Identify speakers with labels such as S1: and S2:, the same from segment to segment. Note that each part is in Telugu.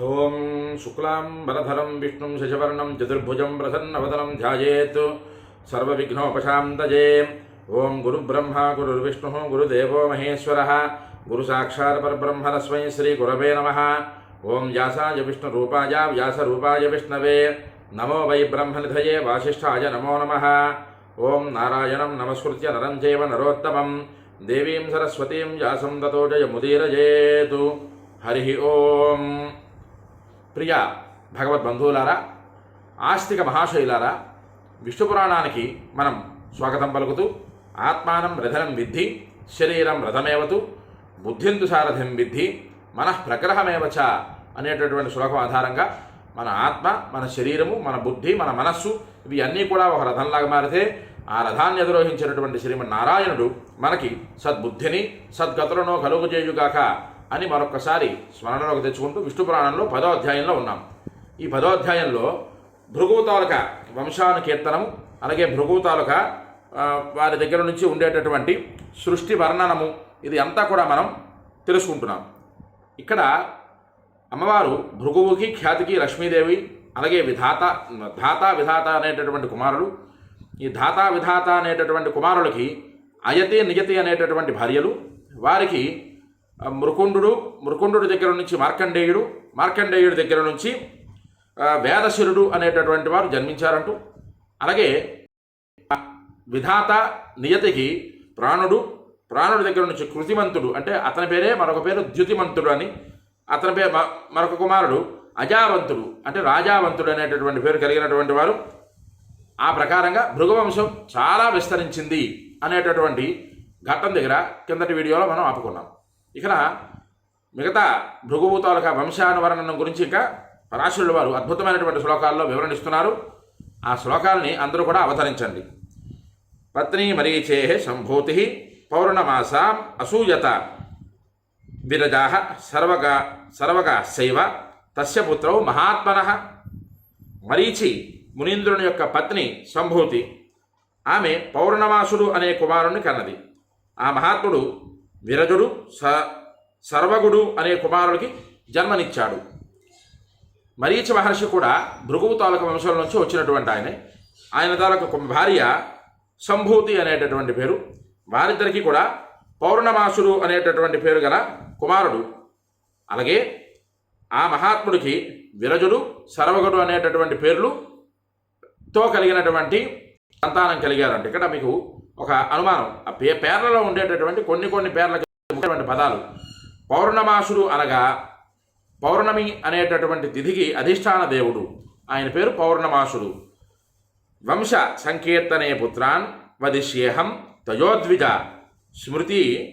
S1: ॐ शुक्लां बलधरं विष्णुं शशवर्णं चतुर्भुजं प्रसन्नवदनं ध्यायेत्। सर्वविघ्नोपशान्तये। ॐ गुरुब्रह्मा, गुरुर्विष्णुः, गुरुदेवो महेश्वरः। गुरुसाक्षात् परब्रह्म तस्मै श्रीगुरवे नमः। ॐ व्यासाय विष्णुरूपाय, व्यासरूपाय विष्णवे। नमो वै ब्रह्मनिधये वासिष्ठाय नमो नमः। ॐ नारायणं नमस्कृत्य नरं चैव नरोत्तमं। देवीं सरस्वतीं व्यासं ततो जयमुदीरजेतु हरिः ओम्। ప్రియ భగవద్ బంధువులారా ఆస్తిక మహాశైలారా విష్ణు పురాణానికి మనం స్వాగతం పలుకుతూ ఆత్మానం రథనం విద్ధి శరీరం రథమేవతు బుద్ధిందు సారథం విద్ధి మనః ప్రగ్రహమేవ చ అనేటటువంటి శ్లోకం ఆధారంగా మన ఆత్మ మన శరీరము మన బుద్ధి మన మనస్సు ఇవి అన్నీ కూడా ఒక రథంలాగా మారితే ఆ రథాన్ని అధిరోహించినటువంటి శ్రీమన్ నారాయణుడు మనకి సద్బుద్ధిని సద్గతులను కలుగుజేయుగాక అని మరొకసారి స్మరణలోకి తెచ్చుకుంటూ విష్ణు పురాణంలో పదో అధ్యాయంలో ఉన్నాం. ఈ పదో అధ్యాయంలో భృగుతాలక వంశాను కీర్తనము అలాగే భృగుతాలక ఆ, వారి దగ్గర నుంచి ఉండేటటువంటి సృష్టి వర్ణనము ఇది అంతా కూడా మనం తెలుసుకుంటున్నాం. ఇక్కడ అమ్మవారు భృగువుకి ఖ్యాతికి లక్ష్మీదేవి అలాగే విధాత ధాత విధాత అనేటటువంటి కుమారులు ఈ ధాత విధాత అనేటటువంటి కుమారులకి అయతి నియతి అనేటటువంటి భార్యలు వారికి మృకుండు మృకుండు దగ్గర నుంచి మార్కండేయుడు మార్కండేయుడి దగ్గర నుంచి వేదశిరుడు అనేటటువంటి వారు జన్మించారంటూ. అలాగే విధాత నియతికి ప్రాణుడు ప్రాణుడి దగ్గర నుంచి కృతిమంతుడు అంటే అతని పేరే మరొక పేరు ద్యుతిమంతుడు అని అతని పేరు మరొక కుమారుడు అజావంతుడు అంటే రాజావంతుడు అనేటటువంటి పేరు కలిగినటువంటి వారు. ఆ ప్రకారంగా భృగవంశం చాలా విస్తరించింది అనేటటువంటి ఘట్టం దగ్గర కిందటి వీడియోలో మనం ఆపుకున్నాం. ఇక మిగతా భృగువు తాలూకా గురించి ఇంకా పరాశరుల వారు అద్భుతమైనటువంటి శ్లోకాల్లో వివరణిస్తున్నారు. ఆ శ్లోకాలని అందరూ కూడా అవతరించండి. పత్ని మరీచే సంభూతి పౌర్ణమాసాం అసూయత విరజా సర్వగా సర్వగా శైవ తస్య పుత్రౌ మహాత్మన మరీచి మునీంద్రుని యొక్క పత్ని సంభూతి. ఆమె పౌర్ణమాసుడు అనే కుమారుణ్ణి కన్నది. ఆ మహాత్ముడు విరజుడు స సర్వగుడు అనే కుమారుడికి జన్మనిచ్చాడు. మరీచి మహర్షి కూడా భృగువు తాలూక వంశం నుంచి వచ్చినటువంటి ఆయనే. ఆయన తాలూకు భార్య సంభూతి అనేటటువంటి పేరు. వారిద్దరికీ కూడా పౌర్ణమాసుడు అనేటటువంటి పేరు గల కుమారుడు. అలాగే ఆ మహాత్ముడికి విరజుడు సర్వగుడు అనేటటువంటి పేర్లు తో కలిగినటువంటి సంతానం కలిగారంట. ఇక్కడ మీకు ఒక అనుమానం. ఆ పే పేర్లలో ఉండేటటువంటి కొన్ని కొన్ని పేర్లకి ఉండేటువంటి పదాలు. పౌర్ణమాసుడు అనగా పౌర్ణమి అనేటటువంటి తిథికి అధిష్టాన దేవుడు. ఆయన పేరు పౌర్ణమాసుడు. వంశ సంకీర్తనే పుత్రాన్ వదిష్యేహం తయోద్విజ స్మృతి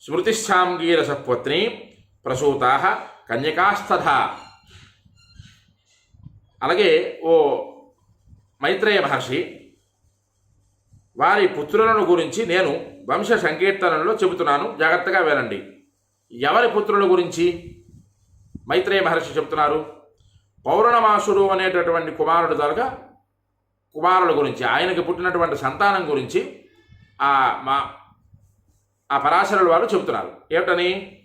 S1: స్మృతిశ్చాంగీరసపత్ని ప్రసూతా కన్యకాస్తథ. అలాగే ఓ మైత్రేయ మహర్షి వారి పుత్రులను గురించి నేను వంశ సంకీర్తనలో చెబుతున్నాను. జాగ్రత్తగా వినండి. ఎవరి పుత్రుల గురించి మైత్రేయ మహర్షి చెబుతున్నారు? పౌర్ణమాసుడు అనేటటువంటి కుమారుడు దొరక కుమారుల గురించి ఆయనకు పుట్టినటువంటి సంతానం గురించి ఆ మా ఆ పరాశరుల వారు చెబుతున్నారు. ఏమిటని?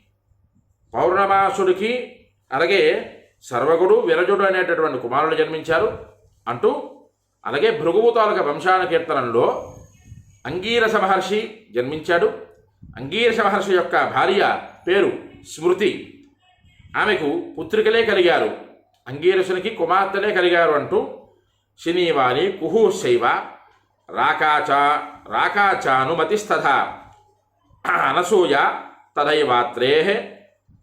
S1: పౌర్ణమాసుడికి అలాగే సర్వగుడు విరజుడు అనేటటువంటి కుమారులు జన్మించారు అంటూ అలాగే భృగువు తాలూక వంశాన కీర్తనంలో అంగీరస మహర్షి జన్మించాడు. అంగీరస మహర్షి యొక్క భార్య పేరు స్మృతి. ఆమెకు పుత్రికలే కలిగారు. అంగీరసునికి కుమార్తెలే కలిగారు అంటూ శనివాని కుహుశైవ రాకాచా రాకాచానుమతిస్తథ అనసూయ తదైవాత్రే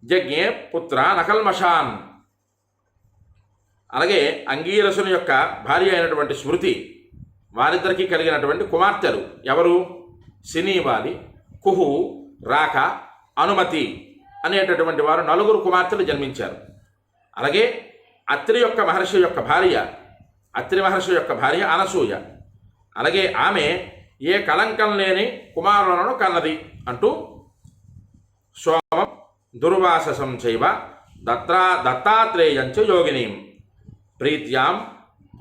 S1: జజ్ఞే పుత్ర నకల్మషాన్. అలాగే అంగీరసుని యొక్క భార్య అయినటువంటి స్మృతి వారిద్దరికీ కలిగినటువంటి కుమార్తెలు ఎవరు? సినీవాలి కుహు రాక అనుమతి అనేటటువంటి వారు నలుగురు కుమార్తెలు జన్మించారు. అలాగే అత్రి యొక్క మహర్షి యొక్క భార్య అత్రి మహర్షి యొక్క భార్య అనసూయ. అలాగే ఆమె ఏ కళంకం లేని కుమారులను కన్నది అంటూ సోమం దుర్వాససం చైవ దత్రా దత్తాత్రేయంచ యోగినీం ప్రీత్యాం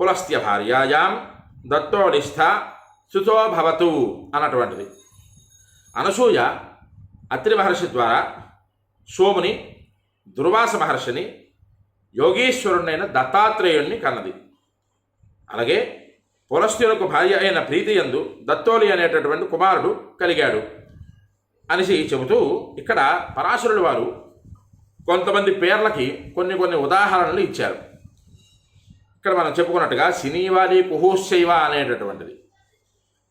S1: పులస్త్య భార్యాయాం దత్తోనిష్ట సుతో భవతు అన్నటువంటిది. అనసూయ అత్రి మహర్షి ద్వారా సోముని దుర్వాస మహర్షిని యోగీశ్వరుడైన దత్తాత్రేయుణ్ణి కన్నది. అలాగే పులస్త్యులకు భార్య అయిన ప్రీతి యందు దత్తోలి అనేటటువంటి కుమారుడు కలిగాడు అనేసి చెబుతూ ఇక్కడ పరాశరుడు వారు కొంతమంది పేర్లకి కొన్ని కొన్ని ఉదాహరణలు ఇచ్చారు. ఇక్కడ మనం చెప్పుకున్నట్టుగా సినీవాలి కుహూశైవ అనేటటువంటిది.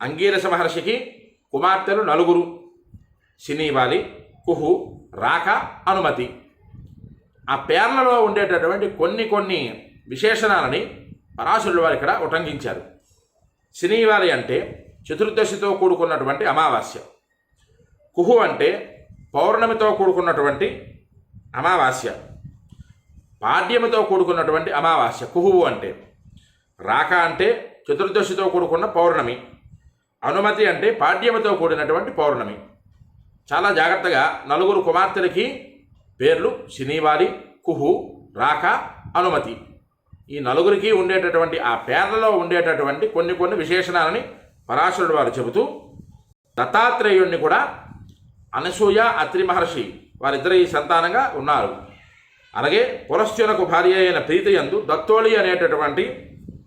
S1: అంగీరస మహర్షికి కుమార్తెలు నలుగురు. సినీవాలి కుహు రాక అనుమతి. ఆ పేర్లలో ఉండేటటువంటి కొన్ని కొన్ని విశేషణాలని పరాశరుడు వారు ఇక్కడ ఉటంకించారు. సినీవాలి అంటే చతుర్దశితో కూడుకున్నటువంటి అమావాస్య. కుహు అంటే పౌర్ణమితో కూడుకున్నటువంటి అమావాస్య. పాడ్యముతో కూడుకున్నటువంటి అమావాస్య కుహువు అంటే. రాక అంటే చతుర్దశితో కూడుకున్న పౌర్ణమి. అనుమతి అంటే పాడ్యముతో కూడినటువంటి పౌర్ణమి. చాలా జాగ్రత్తగా నలుగురు కుమార్తెలకి పేర్లు శనివారి కుహు రాక అనుమతి. ఈ నలుగురికి ఉండేటటువంటి ఆ పేర్లలో ఉండేటటువంటి కొన్ని కొన్ని విశేషణాలని పరాశరుడు వారు చెబుతూ దత్తాత్రేయుణ్ణి కూడా అనసూయ అత్రి మహర్షి వారిద్దరు ఈ సంతానంగా ఉన్నారు. అలాగే పులశ్చునకు భార్య అయిన ప్రీతియందు దత్తోళి అనేటటువంటి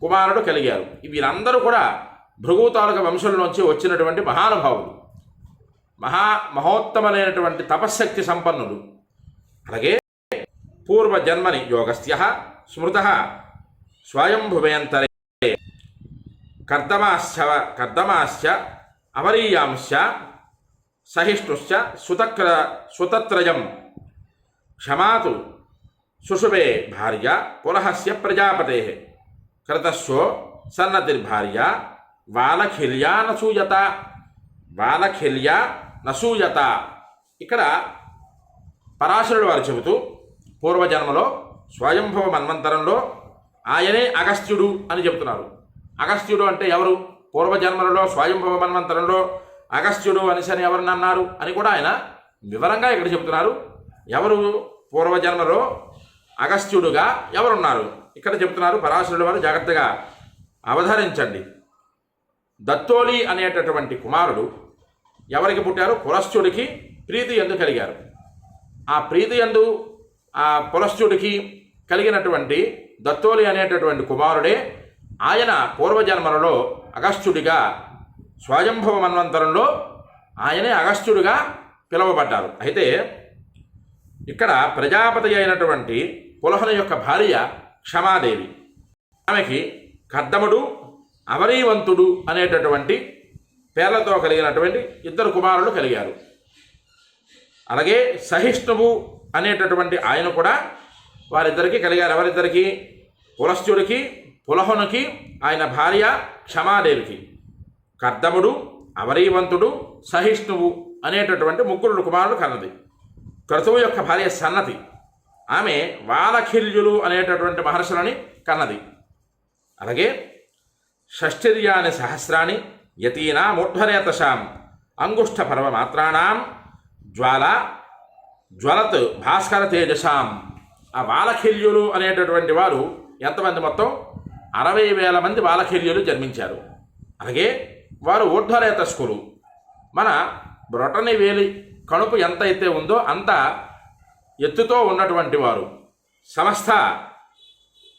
S1: కుమారుడు కలిగారు. వీరందరూ కూడా భృగుతాళుక వంశుల నుంచి వచ్చినటువంటి మహానుభావులు. మహా మహోత్తమమైనటువంటి తపశ్శక్తి సంపన్నులు. అలాగే పూర్వజన్మని యోగస్థ్య స్మృత స్వయంభువేంతరే కర్దమాశ్చ కర్దమాశ్చ అవరీయాంశ సహిష్ణుశ్చ సుతక్ర సుతత్రయం క్షమాతు సుషుభే భార్య పులహస్య ప్రజాపతే క్రతస్వో సన్నతిర్భార్య వాలఖిల్యా నసూయత. వానఖిల్యా నసూయత. ఇక్కడ పరాశరుడు వారు చెబుతూ పూర్వజన్మలో స్వయంభవ మన్వంతరంలో ఆయనే అగస్త్యుడు అని చెబుతున్నారు. అగస్త్యుడు అంటే ఎవరు? పూర్వజన్మలలో స్వయంభవ మన్వంతరంలో అగస్త్యుడు అనిసని ఎవరిని అన్నారు అని కూడా ఆయన వివరంగా ఇక్కడ చెబుతున్నారు. ఎవరు? పూర్వజన్మలో అగస్త్యుడుగా ఎవరున్నారు? ఇక్కడ చెబుతున్నారు పరాశరుడు వారు జాగ్రత్తగా అవధరించండి దత్తోలి అనేటటువంటి కుమారుడు ఎవరికి పుట్టారు? పులస్త్యుడికి ప్రీతి ఎందు కలిగారు. ఆ ప్రీతి ఎందు ఆ పులస్త్యుడికి కలిగినటువంటి దత్తోలి అనేటటువంటి కుమారుడే ఆయన పూర్వజన్మలలో అగస్త్యుడిగా స్వయంభవ మన్వంతరంలో ఆయనే అగస్త్యుడిగా పిలువబడ్డారు. అయితే ఇక్కడ ప్రజాపతి అయినటువంటి పులహన యొక్క భార్య క్షమాదేవి. ఆమెకి కద్దముడు అవరీవంతుడు అనేటటువంటి పేర్లతో కలిగినటువంటి ఇద్దరు కుమారులు కలిగారు. అలాగే సహిష్ణువు అనేటటువంటి ఆయన కూడా వారిద్దరికీ కలిగారు. ఎవరిద్దరికీ? పులస్త్యుడికి పులహునికి ఆయన భార్య క్షమాదేవికి. కర్దముడు అవరీవంతుడు సహిష్ణువు అనేటటువంటి ముగ్గురు కుమారుడు కన్నది క్రతువు యొక్క భార్య సన్నతి. ఆమె వాలఖిల్యులు అనేటటువంటి మహర్షులని కన్నది. అలాగే షష్ఠిర్యాని సహస్రాన్ని యతీనాముర్ధ్వరేతశాం అంగుష్ట పర్వమాత్రాణం జ్వాల జ్వలత్ భాస్కర తేజసాం. ఆ బాలఖిల్యులు అనేటటువంటి వారు ఎంతమంది మొత్తం? అరవై వేల మంది బాలఖిల్యులు జన్మించారు. అలాగే వారు ఊర్ధ్వరేతస్కులు. మన బ్రొటని వేలి కణుపు ఎంత అయితే ఉందో అంత ఎత్తుతో ఉన్నటువంటి వారు. సమస్త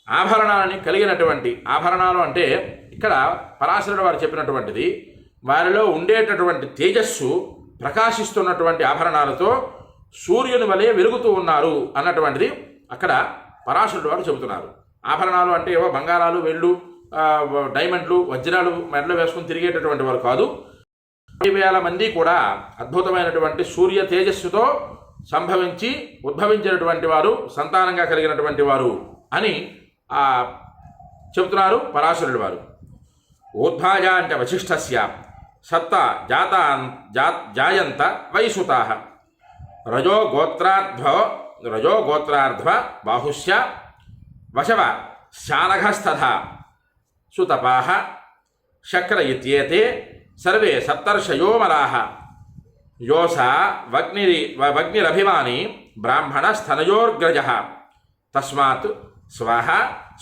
S1: ఆభరణాలని కలిగినటువంటి ఆభరణాలు అంటే ఇక్కడ పరాశరుడు వారు చెప్పినటువంటిది వారిలో ఉండేటటువంటి తేజస్సు ప్రకాశిస్తున్నటువంటి ఆభరణాలతో సూర్యుని వలె వెలుగుతూ ఉన్నారు అన్నటువంటిది అక్కడ పరాశరుడు వారు చెబుతున్నారు. ఆభరణాలు అంటే ఏవో బంగారాలు వెళ్ళు డైమండ్లు వజ్రాలు మెడలో వేసుకుని తిరిగేటటువంటి వారు కాదు. వేల మంది కూడా అద్భుతమైనటువంటి సూర్య తేజస్సుతో సంభవించి ఉద్భవించినటువంటి వారు సంతానంగా కలిగినటువంటి వారు అని ఆ, చెబుతున్నారు పరాశరుడు వారు. ఊర్ధ్వాజ అంటే వశిష్ఠస్య సత్త జాత జా జాయంత వైసుతా. రజో గోత్రార్ధ్వ రజో గోత్రార్ధ్వ బాహుశ్య వశవ శానఘస్తథ సుతపాహ శక్ర ఇత్యేతే సర్వే సప్తర్షయోమరాహ యోస వగ్నిరి వగ్నిరభిమాని బ్రాహ్మణ స్థనయోర్గ్రజ। తస్మాత్ స్వహ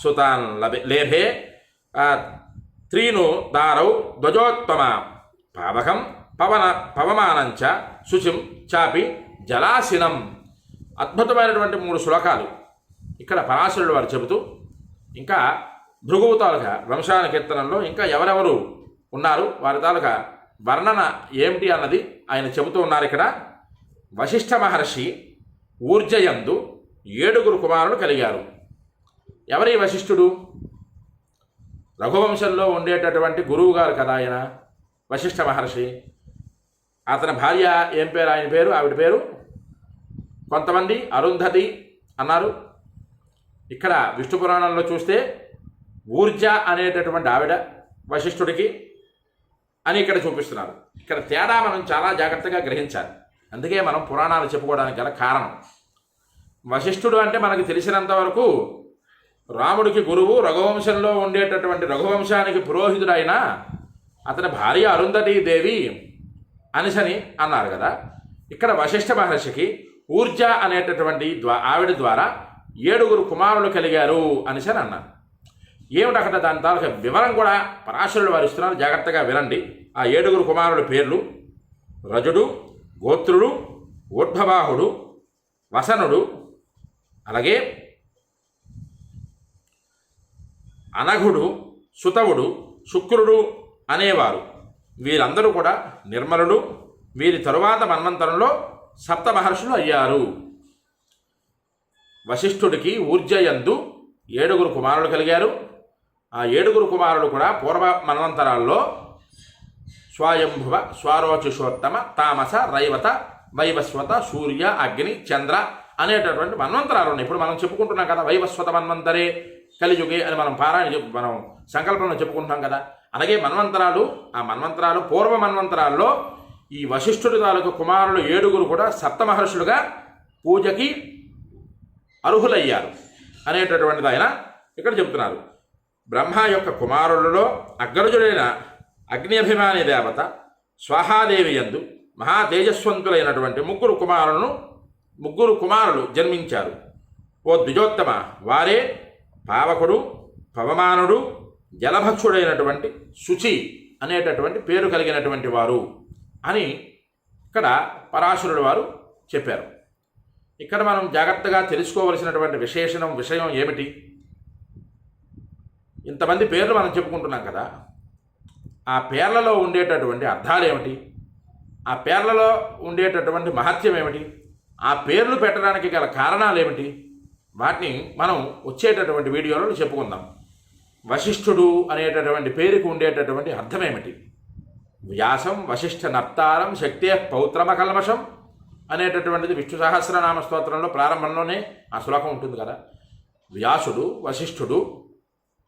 S1: సుతాన్ లేభే త్రీను దారౌ ధ్వజోత్తమ పావకం పవన పవమానంచ శుచిం చాపి జలాశినం అద్భుతమైనటువంటి మూడు శ్లోకాలు ఇక్కడ పరాశరుడు వారు చెబుతూ ఇంకా భృగువు వంశాన కీర్తనంలో ఇంకా ఎవరెవరు ఉన్నారు. వారి తాలూకా వర్ణన ఏమిటి అన్నది ఆయన చెబుతూ ఉన్నారు ఇక్కడ. వశిష్ఠ మహర్షి ఊర్జయందు ఏడుగురు కుమారులు కలిగారు. ఎవరి వశిష్ఠుడు? రఘువంశంలో ఉండేటటువంటి గురువు గారు కదా ఆయన వశిష్ఠ మహర్షి. అతని భార్య ఏం పేరు? ఆయన పేరు? ఆవిడ పేరు? కొంతమంది అరుంధతి అన్నారు. ఇక్కడ విష్ణు పురాణంలో చూస్తే ఊర్జ అనేటటువంటి ఆవిడ వశిష్ఠుడికి అని ఇక్కడ చూపిస్తున్నారు. ఇక్కడ తేడా మనం చాలా జాగ్రత్తగా గ్రహించాలి. అందుకే మనం పురాణాలు చెప్పుకోవడానికి గల కారణం. వశిష్ఠుడు అంటే మనకు తెలిసినంత వరకు రాముడికి గురువు రఘువంశంలో ఉండేటటువంటి రఘువంశానికి పురోహితుడైన అతని భార్య అరుంధతీ దేవి అనిసని అన్నారు కదా. ఇక్కడ వశిష్ఠ మహర్షికి ఊర్జ అనేటటువంటి ద్వా ఆవిడ ద్వారా ఏడుగురు కుమారులు కలిగారు అనిసని అన్నారు. ఏమిటక్కడ దాని తాలూకా వివరం కూడా పరాశరులు వారు ఇస్తున్నారు. జాగ్రత్తగా వినండి. ఆ ఏడుగురు కుమారుల పేర్లు రజుడు గోత్రుడు ఊర్ధ్వబాహుడు వసనుడు అలాగే అనఘుడు సుతవుడు శుక్రుడు అనేవారు. వీరందరూ కూడా నిర్మలుడు. వీరి తరువాత మన్వంతరంలో సప్త మహర్షులు అయ్యారు. వశిష్ఠుడికి ఊర్జయందు ఏడుగురు కుమారులు కలిగారు. ఆ ఏడుగురు కుమారులు కూడా పూర్వ మన్వంతరాల్లో స్వయంభువ స్వారోచిషోత్తమ తామస రైవత వైవస్వత సూర్య అగ్ని చంద్ర అనేటటువంటి మన్వంతరాలు ఉన్నాయి. ఇప్పుడు మనం చెప్పుకుంటున్నాం కదా వైవస్వత మన్వంతరే కలియుగే అని మనం పారాయణ మనం సంకల్పంలో చెప్పుకుంటున్నాం కదా. అలాగే మన్వంతరాలు ఆ మన్వంతరాలు పూర్వ మన్వంతరాల్లో ఈ వశిష్ఠుడి తాలూకు కుమారులు ఏడుగురు కూడా సప్తమహర్షులుగా పూజకి అర్హులయ్యారు అనేటటువంటిది ఆయన ఇక్కడ చెప్తున్నారు. బ్రహ్మ యొక్క కుమారులలో అగ్రజుడైన అగ్ని అభిమాని దేవత స్వాహాదేవి ఎందు మహా తేజస్వంతులైనటువంటి ముగ్గురు కుమారులను ముగ్గురు కుమారులు జన్మించారు. ఓ ద్విజోత్తమ వారే పావకుడు పవమానుడు జలభక్షుడైనటువంటి శుచి అనేటటువంటి పేరు కలిగినటువంటి వారు అని ఇక్కడ పరాశరుడు వారు చెప్పారు. ఇక్కడ మనం జాగ్రత్తగా తెలుసుకోవలసినటువంటి విశేషణం విషయం ఏమిటి? ఇంతమంది పేర్లు మనం చెప్పుకుంటున్నాం కదా ఆ పేర్లలో ఉండేటటువంటి అర్థాలు ఏమిటి? ఆ పేర్లలో ఉండేటటువంటి మహత్యం ఏమిటి? ఆ పేర్లు పెట్టడానికి గల కారణాలు ఏమిటి? వాటిని మనం వచ్చేటటువంటి వీడియోలో చెప్పుకుందాం. వశిష్ఠుడు అనేటటువంటి పేరుకు ఉండేటటువంటి అర్థం ఏమిటి? వ్యాసం వశిష్ఠ నప్తారం శక్తే పౌత్రమ కల్మషం అనేటటువంటిది విష్ణు సహస్రనామ స్తోత్రంలో ప్రారంభంలోనే ఆ శ్లోకం ఉంటుంది కదా. వ్యాసుడు వశిష్ఠుడు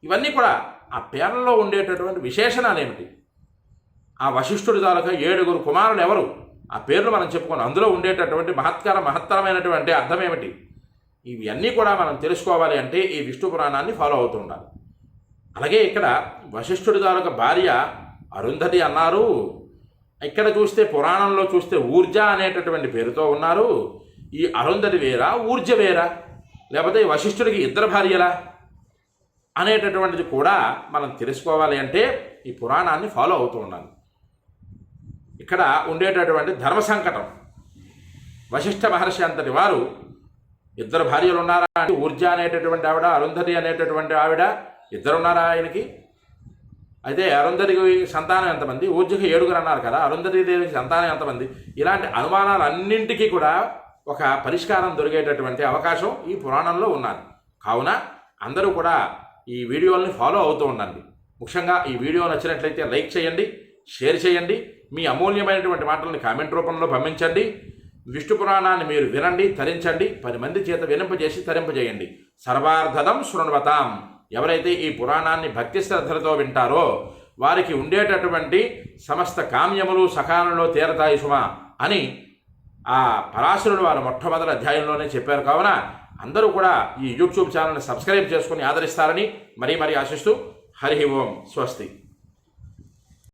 S1: ఇవన్నీ కూడా ఆ పేర్లలో ఉండేటటువంటి విశేషణాలు ఏమిటి? ఆ వశిష్ఠుడి తాలూకా ఏడుగురు కుమారులు ఎవరు? ఆ పేర్లు మనం చెప్పుకొని అందులో ఉండేటటువంటి మహత్కర మహత్తరమైనటువంటి అర్థం ఏమిటి? ఇవన్నీ కూడా మనం తెలుసుకోవాలి అంటే ఈ విష్ణు పురాణాన్ని ఫాలో అవుతూ ఉండాలి. అలాగే ఇక్కడ వశిష్ఠుడి తాలూకా భార్య అరుంధతి అన్నారు. ఇక్కడ చూస్తే పురాణంలో చూస్తే ఊర్జ అనేటటువంటి పేరుతో ఉన్నారు. ఈ అరుంధతి వేరా ఊర్జ వేరా? లేకపోతే ఈ వశిష్ఠుడికి ఇద్దరు భార్యలా? అనేటటువంటిది కూడా మనం తెలుసుకోవాలి అంటే ఈ పురాణాన్ని ఫాలో అవుతూ ఉండాలి. ఇక్కడ ఉండేటటువంటి ధర్మ సంకటం. వశిష్ఠ మహర్షి అంతటి వారు ఇద్దరు భార్యలు ఉన్నారా? అంటే ఊర్జ అనేటటువంటి ఆవిడ అరుంధతి అనేటటువంటి ఆవిడ ఇద్దరు ఉన్నారా ఆయనకి? అయితే అరుంధతికి సంతానం ఎంతమంది? ఊర్జకి ఏడుగురు అన్నారు కదా అరుంధతి దేవికి సంతానం ఎంతమంది? ఇలాంటి అనుమానాలు అన్నింటికీ కూడా ఒక పరిష్కారం దొరికేటటువంటి అవకాశం ఈ పురాణంలో ఉన్నది. కావున అందరూ కూడా ఈ వీడియోల్ని ఫాలో అవుతూ ఉండండి. ముఖ్యంగా ఈ వీడియో నచ్చినట్లయితే లైక్ చేయండి షేర్ చేయండి మీ అమూల్యమైనటువంటి మాటలను కామెంట్ రూపంలో పంపించండి. విష్ణు పురాణాన్ని మీరు వినండి తరించండి పది మంది చేత వినింపజేసి తరింపజేయండి. సర్వార్థదం శృణ్వతాం. ఎవరైతే ఈ పురాణాన్ని భక్తి శ్రద్ధలతో వింటారో వారికి ఉండేటటువంటి సమస్త కామ్యములు సకాలంలో తీరతాయి సుమా అని ఆ పరాశరుడు వారు మొట్టమొదటి అధ్యాయంలోనే చెప్పారు. కావున అందరూ కూడా ఈ యూట్యూబ్ ఛానల్ని సబ్స్క్రైబ్ చేసుకుని ఆదరిస్తారని మరీ మరీ ఆశిస్తూ హరి ఓం స్వస్తి.